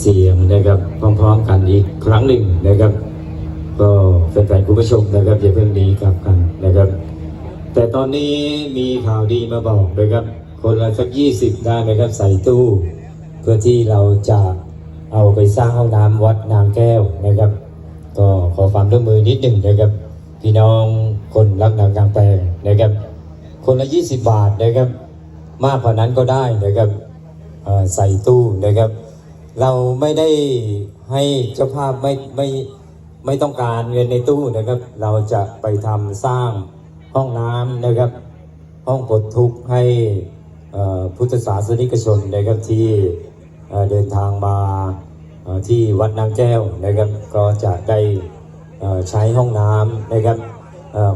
เสียงนะครับพร้อมๆกันอีกครั้งหนึ่งนะครับ ก็แฟนๆคุณผู้ชมนะครับอย่าเพิ่งหนีกลับกันนะครับ แต่ตอนนี้มีข่าวดีมาบอกนะครับ คนละสักยี่สิบได้นะครับใส่ตู้ เพื่อที่เราจะเอาไปสร้างห้องน้ำวัดนางแก้วนะครับ ก็ขอความร่วมมือนิดหนึ่งนะครับพี่น้องคนรักนางกลางแปลงนะครับ คนละ 20 บาทนะครับ มากกว่านั้นก็ได้นะครับใส่ตู้นะครับ เราไม่ได้ให้เจ้าภาพไม่ไม่ไม่ต้องการเงินในตู้นะครับ เราจะไปทำสร้างห้องน้ำนะครับ ห้องปลดทุกข์ให้พุทธศาสนิกชนนะครับที่เดินทางมาที่วัดนางแก้วนะครับ ก็จะได้ใช้ห้องน้ำนะครับ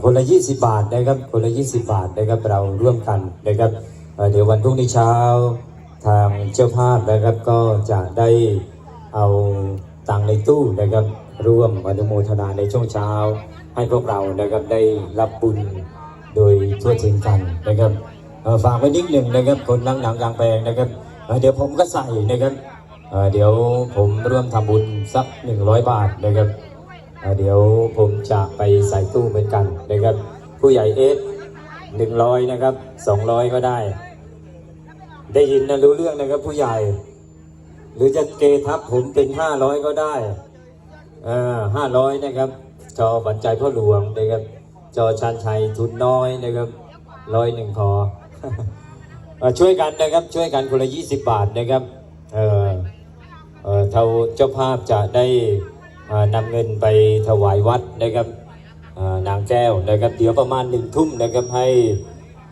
คนละ 20 บาทนะครับคนละ 20 บาทนะครับเราร่วมกันนะครับเดี๋ยววันพรุ่งนี้เช้า ทางเจ้าภาพนะครับก็จะได้เอาตังในตู้นะครับร่วมอนุโมทนาในช่วงเช้า ให้พวกเรานะครับได้รับบุญโดยทั่วถึงกันนะครับฝากไว้นิดหนึ่งนะครับคนนั่งหนังกลางแปลงนะครับเเดี๋ยวผมก็ใส่นะครับเเดี๋ยวผมร่วมทำบุญสัก 100 บาทนะครับเเดี๋ยวผมจะไปใส่ตู้เหมือนกันนะครับ ผู้ใหญ่เอสหนึ่งร้อยนะครับสองร้อยก็ได้ ได้ยินนะรู้เรื่องนะครับผู้ใหญ่ หรือจะเกทับผมเป็นห้าร้อยก็ได้เออห้าร้อยนะครับ จอบันใจพ่อหลวงนะครับ จอชันชัยทุนน้อยนะครับร้อยหนึ่งพออช่วยกันนะครับช่วยกันคนละยี่สิบบาทนะครับเออเออเท่าเจ้าภาพจะได้นำเงินไปถวายวัดนะครับนางแก้วนะครับเดี๋ยวประมาณหนึ่งทุ่มนะครับให้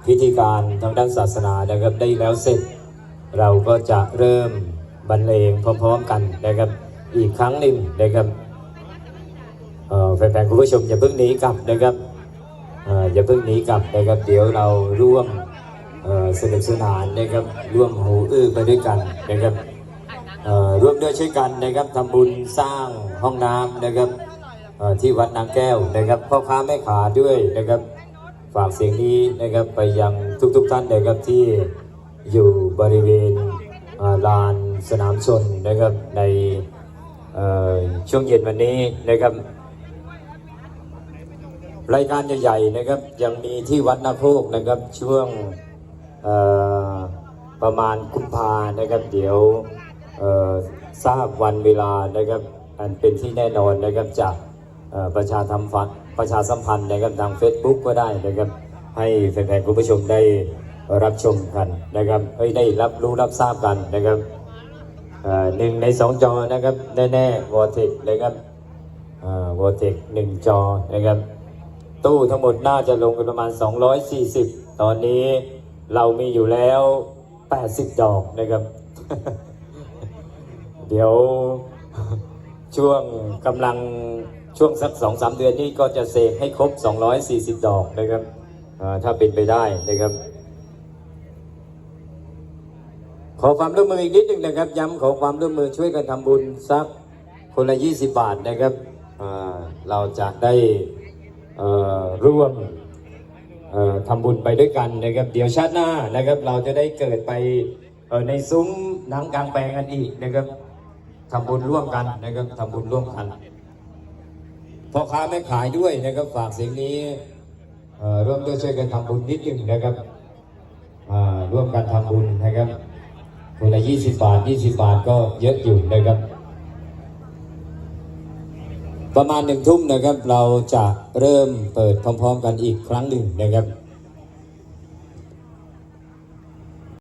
พิธีการทางด้านศาสนานะครับได้แล้วเสร็จ เราก็จะเริ่มบรรเลงพร้อมๆกันนะครับอีกครั้งหนึ่งนะครับแฟนๆคุณผู้ชมอย่าเพิ่งหนีกลับนะครับออย่าเพิ่งหนีกลับนะครับเดี๋ยวเราร่วมสนุกสนานนะครับร่วมหูอื้อไปด้วยกันนะครับร่วมด้วยช่วยกันนะครับทำบุญสร้างห้องน้ำนะครับที่วัดนางแก้วนะครับพ่อค้าแม่ขาด้วยนะครับ ฝากเสียงนี้นะครับไปยังทุกๆท่านนะครับที่อยู่บริเวณลานสนามชนนะครับในช่วงเย็นวันนี้นะครับ รายการใหญ่ๆนะครับยังมีที่วัดนาโคกนะครับช่วงประมาณกุมภานะครับ เดี๋ยวทราบวันเวลานะครับอันเป็นที่แน่นอนนะครับจาก ประชาธรรมฟันประชาสัมพันธ์นะครับทาง Facebook ก็ได้นะครับ ให้แฟนๆคุณผู้ชมได้รับชมกันนะครับเอ้ยได้รับรู้รับทราบกันนะครับหนึ่งในสองจอนะครับแน่ๆวอเทคนะครับวอเทคหนึ่งจอนะครับ ตู้ทั้งหมดน่าจะลงกันประมาณ 240 ตอนนี้เรามีอยู่แล้ว 80 ดอกนะครับ เดี๋ยวช่วงกำลัง ช่วงสัก2-3เดือนนี้ก็จะเสกให้ครบ 240 ดอกนะครับถ้าเป็นไปได้นะครับ ขอความร่วมมืออีกนิดหนึ่งนะครับ ย้ำขอความร่วมมือช่วยกันทำบุญสักคนละ 20 บาทนะครับเราจะได้ร่วมทำบุญไปด้วยกันนะครับ เดี๋ยวชาติหน้านะครับ เราจะได้เกิดไปในซุ้มหนังกลางแปลงกันอีกนะครับทำบุญร่วมกันนะครับทำบุญร่วมกัน พ่อค้าแม่ขายด้วยนะครับฝากเสียงนี้ร่วมด้วยช่วยกันทำบุญนิดหนึ่งนะครับร่วมกันทำบุญนะครับคนละยี่สิบาทยี่สิบบาทก็เยอะอยู่นะครับ ประมาณหนึ่งทุ่มนะครับเราจะเริ่มเปิดพร้อม ๆ กันอีกครั้งหนึ่งนะครับ